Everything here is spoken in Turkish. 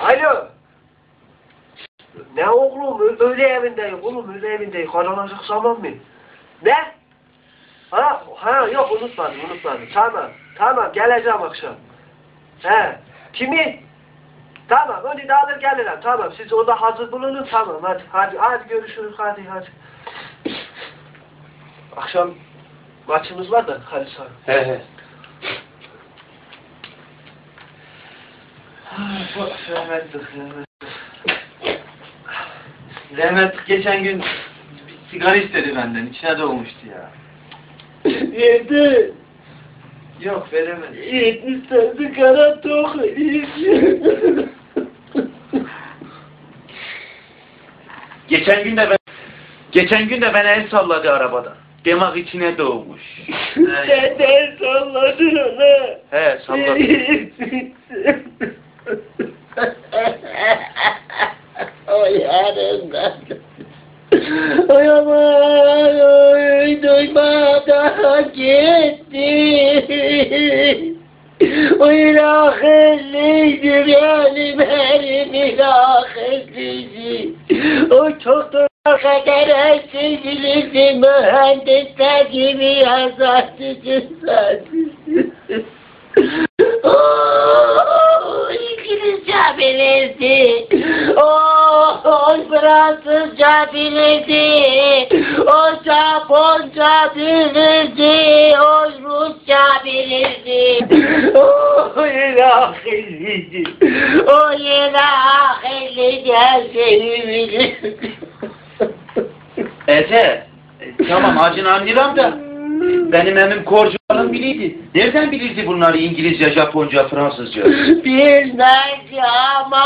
Alo. Ne oğlum Ö- öğle evindeyim oğlum öğle evindeyim karanacak zaman mı? Ne? Ha, ha yok unutmadım unutmadım tamam tamam geleceğim akşam. He kimi? Tamam onu da alır gelirim tamam siz orada hazır bulunun tamam hadi hadi hadi görüşürüz hadi hadi. Akşam maçımız var da hadi sağ ol. He he. Rahmetlik, rahmetlik. Rahmetlik geçen gün bir sigara istedi benden. İçine doğmuştu ya. Yedi. Yok veremedim. Yedi sesi kara tok Geçen gün de ben geçen gün de bana el salladı arabada. Demak içine doğmuş. He, Neden salladın onu? he salladı. o yarından. Oy duymadan gitti. Oy rahilliydim yani benim rahilliydim. O çoktur kadar sevgilisi mühendisler gibi yazardı zaten. Oh, İngilizce Oh, Fransızca bilirdi. O Japonca bilirdi. O Rusça bilirdi. Oh, ilahiydi. O ilahiydi her şeyi bilirdi. Ece, tamam acını anlıyorum da benim emim korcuların biriydi. Nereden bilirdi bunları İngilizce, Japonca, Fransızca? Bir ama